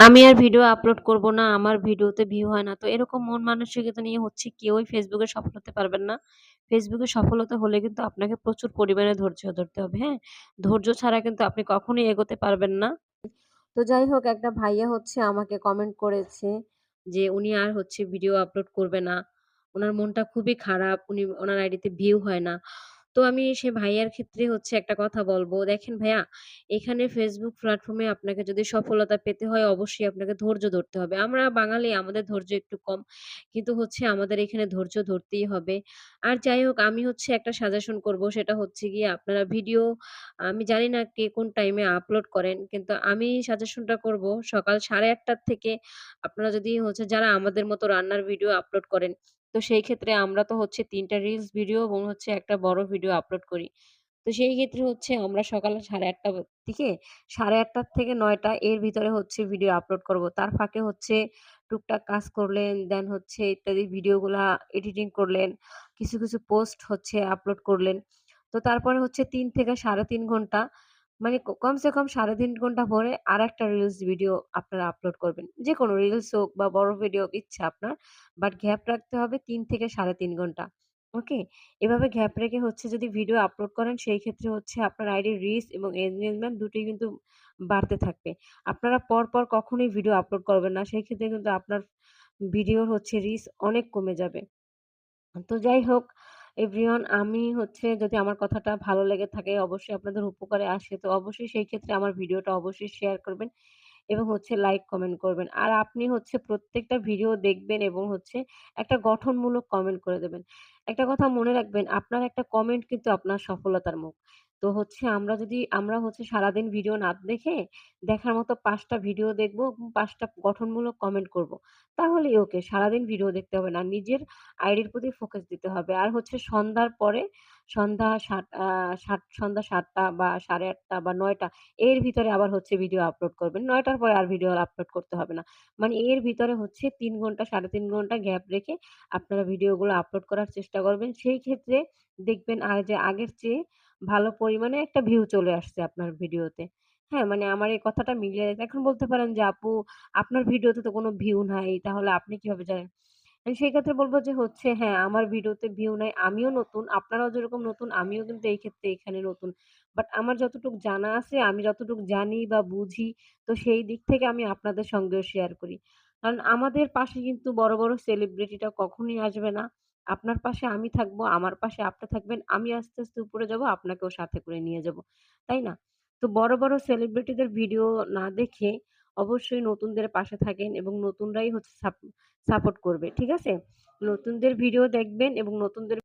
আমি আর video upload করব না, আমার ভিডিওতে ভিউ হয় না। তো এরকম মন মানসিকতা নিয়ে হচ্ছে কেউই ফেসবুকে সফল হতে পারবেন না। ফেসবুকে এ সফল হতে হলে কিন্তু আপনাকে প্রচুর পরিমাণে ধৈর্য ধরতে হবে, হ্যাঁ? ধৈর্য ছাড়া কিন্তু আপনি কখনোই এগোতে পারবেন না। তো যাই হোক একটা ভাইয়া হচ্ছে আমাকে কমেন্ট করেছে যে উনি আর হচ্ছে ভিডিও আপলোড করবে না। ওনার মনটা খুবই খারাপ। উনি উনার আইডিতে ভিউ হয় না। তো আমি সে ভাইয়ার ক্ষেত্রে হচ্ছে একটা কথা বলব। দেখেন ভাইয়া, এখানে Facebook প্ল্যাটফর্মে আপনাকে যদি সফলতা পেতে হয় অবশ্যই আপনাকে ধৈর্য ধরতে হবে। আমরা বাঙালি আমাদের ধৈর্য একটু কম। কিন্তু হচ্ছে আমাদের এখানে ধৈর্য ধরতেই হবে। আর যাই হোক আমি হচ্ছে একটা সাজেশন করব সেটা হচ্ছে গিয়ে আপনারা ভিডিও আমি জানি না কে কোন টাইমে আপলোড করেন। কিন্তু আমি সাজেশনটা করব সকাল 8:30 থেকে আপনারা যদি হচ্ছে যারা আমাদের মতো রান্নার ভিডিও আপলোড করেন, তো সেই ক্ষেত্রে আমরা তো হচ্ছে ৩ টা রিলস ভিডিও এবং হচ্ছে একটা বড় ভিডিও আপলোড করি। তো সেই ক্ষেত্রে হচ্ছে আমরা সকাল 8:30 ব থেকে 8:30 থেকে 9টা এর ভিতরে হচ্ছে ভিডিও আপলোড করব। তার ফাঁকে হচ্ছে টুকটাক কাজ করলেন, দেন হচ্ছে ইত্যাদি ভিডিওগুলা এডিটিং করলেন। কিছু, কিছু পোস্ট হচ্ছে আপলোড করলেন। তো তারপরে হচ্ছে ৩ থেকে ৩.৫ ঘণ্টা মানে কমসে কম ৩.৫ ঘণ্টা পরে আরেকটা রিলস ভিডিও আপনারা আপলোড করবেন। যে কোনো রিলস হোক বা বড় ভিডিও হোক ইচ্ছা আপনার। বাট গ্যাপ রাখতে হবে তিন থেকে ৩.৫ ঘণ্টা। ওকে? এভাবে গ্যাপ রেখে হচ্ছে যদি ভিডিও আপলোড করেন সেই ক্ষেত্রে হচ্ছে আপনার আইডির রিচ এবং এনগেজমেন্ট দুটোই কিন্তু বাড়তে থাকবে। আপনারা পর, পর কখনোই ভিডিও আপলোড করবেন না। সেই ক্ষেত্রে কিন্তু আপনার ভিডিওর হচ্ছে রিচ অনেক কমে যাবে। তো যাই হোক এভরিওয়ান, আমি হচ্ছে যদি আমার কথাটা ভালো লেগে থাকে, অবশ্যই আপনাদের উপকারে আসে তো অবশ্যই সেই ক্ষেত্রে আমার ভিডিওটা অবশ্যই শেয়ার করবেন এবং হচ্ছে লাইক কমেন্ট করবেন। আর আপনি হচ্ছে প্রত্যেকটা ভিডিও দেখবেন এবং হচ্ছে একটা গঠনমূলক কমেন্ট করে দেবেন। একটা কথা মনে রাখবেন, আপনার একটা কমেন্ট কিন্তু আপনার সফলতার মুখ। তো হচ্ছে আমরা যদি, আমরা হচ্ছে সারাদিন ভিডিও না দেখে দেখার মতো ৫ টা ভিডিও দেখব এবং ৫ টা গঠনমূলক কমেন্ট করব। তাহলেই ওকে। সারাদিন ভিডিও দেখতে হবে না। নিজের আইডির প্রতি ফোকাস দিতে হবে। আর হচ্ছে সন্ধ্যার পরে সন্ধ্যা ৭ আ ৭ সন্ধ্যা ৭টা বা ৮:৩০ বা ৯টা এর ভিতরে আবার হচ্ছে ভিডিও আপলোড করবেন। ৯টার পরে আর ভিডিও আপলোড করতে হবে না। মানে এর ভিতরে হচ্ছে ৩ ঘণ্টা ৩.৫ ঘণ্টা গ্যাপ রেখে আপনারা ভিডিওগুলো আপলোড করার চেষ্টা করবেন। সেই ক্ষেত্রে দেখবেন আর যে আগের চেয়ে ভালো পরিমাণে একটা ভিউ চলে আসছে আপনার ভিডিওতে। হ্যাঁ, মানে আমার এই কথাটা মিলিয়ে এখন বলতে পারেন যে, "আপু আপনার ভিডিওতে তো কোনো ভিউ নাই। তাহলে আপনি কীভাবে জানেন?" আমি সেই ক্ষেত্রে বলব যে হচ্ছে হ্যাঁ, আমার ভিডিওতে ভিউ নাই। আমিও নতুন। আপনারাও যেরকম নতুন আমিও কিন্তু এই ক্ষেত্রে এখানে নতুন। বাট আমার যতটুকু জানা আছে, আমি যতটুকু জানি বা বুঝি তো সেই দিক থেকে আমি আপনাদের সঙ্গেও শেয়ার করি। কারণ আমাদের পাশে কিন্তু বড়, বড় সেলিব্রিটিটা কখনোই আসবে না। আপনার পাশে আমি থাকব, আমার পাশে আপনি থাকবেন। আমি আস্তে, আস্তে উপরে যাব, আপনাকেও সাথে করে নিয়ে যাব। তাই না? তো বড়, বড় সেলিব্রিটিদের ভিডিও না দেখে অবশ্যই নতুনদের পাশে থাকেন এবং নতুনরাই হচ্ছে সাপ সাপোর্ট করবে। ঠিক আছে? নতুনদের ভিডিও দেখবেন এবং নতুনদের